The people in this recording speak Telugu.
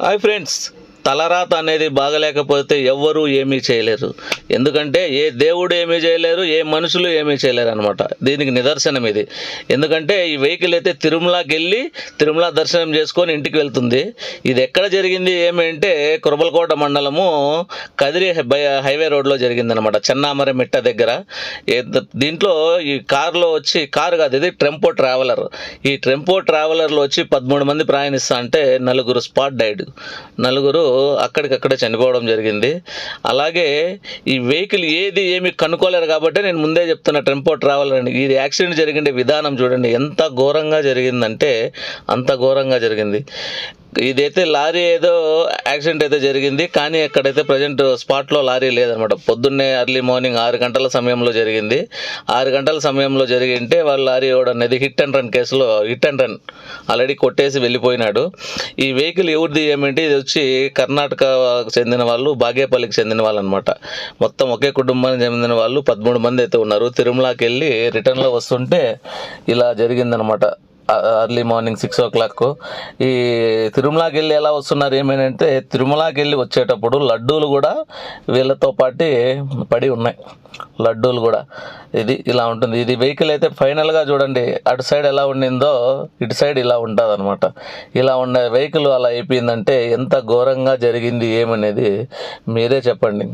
Hi friends, తలరాత అనేది బాగలేకపోతే ఎవ్వరూ ఏమీ చేయలేరు. ఎందుకంటే ఏ దేవుడు ఏమీ చేయలేరు ఏ మనుషులు ఏమీ చేయలేరు అనమాట దీనికి నిదర్శనం ఇది. ఎందుకంటే ఈ వెహికల్ అయితే తిరుమలకి వెళ్ళి తిరుమల దర్శనం చేసుకొని ఇంటికి వెళ్తుంది. ఇది ఎక్కడ జరిగింది ఏమంటే కురబలకోట మండలము కదిరి హై- హైవే రోడ్లో జరిగిందనమాట చెన్నామర మిట్ట దగ్గర. దీంట్లో ఈ కారులో వచ్చి కారు కాదు ఇది ట్రెంపో ట్రావెలర్. ఈ ట్రెంపో ట్రావెలర్లో వచ్చి పదమూడు మంది ప్రయాణిస్తా అంటే నలుగురు స్పాట్ డైడ్. నలుగురు అక్కడికక్కడే చనిపోవడం జరిగింది. అలాగే ఈ వెహికల్ ఏది ఏమి కనుక్కోలేరు కాబట్టి నేను ముందే చెప్తున్నా టెంపో ట్రావెలర్ అని ఇది యాక్సిడెంట్ జరిగిన విధానం చూడండి ఎంత ఘోరంగా జరిగిందంటే అంత ఘోరంగా జరిగింది. ఇదైతే లారీ ఏదో యాక్సిడెంట్ అయితే జరిగింది కానీ ఎక్కడైతే ప్రజెంట్ స్పాట్లో లారీ లేదనమాట. పొద్దున్నే అర్లీ మార్నింగ్ ఆరు గంటల సమయంలో జరిగింది. ఆరు గంటల సమయంలో జరిగింటే వాళ్ళ లారీ ఎవడు అనేది హిట్ అండ్ రన్ కేసులో హిట్ అండ్ రన్ ఆల్రెడీ కొట్టేసి వెళ్ళిపోయినాడు. ఈ వెహికల్ ఎవరిది ఏమంటే ఇది వచ్చి కర్ణాటక చెందిన వాళ్ళు బాగేపల్లికి చెందిన వాళ్ళు అనమాట మొత్తం ఒకే కుటుంబానికి చెందిన వాళ్ళు పదమూడు మంది అయితే ఉన్నారు. తిరుమలకి వెళ్ళి రిటర్న్లో వస్తుంటే ఇలా జరిగిందనమాట. Early morning six o'clock ఈ తిరుమలకి వెళ్ళి ఎలా వస్తున్నారు ఏమైనంటే తిరుమలకి వెళ్ళి వచ్చేటప్పుడు లడ్డూలు కూడా వీళ్ళతో పాటు పడి ఉన్నాయి. లడ్డూలు కూడా. ఇది ఇలా ఉంటుంది. ఇది వెహికల్ అయితే ఫైనల్గా చూడండి అటు సైడ్ ఎలా ఉండిందో ఇటు సైడ్ ఇలా ఉంటుంది అనమాట ఇలా ఉండే వెహికల్ అలా అయిపోయిందంటే ఎంత ఘోరంగా జరిగింది ఏమనేది మీరే చెప్పండి.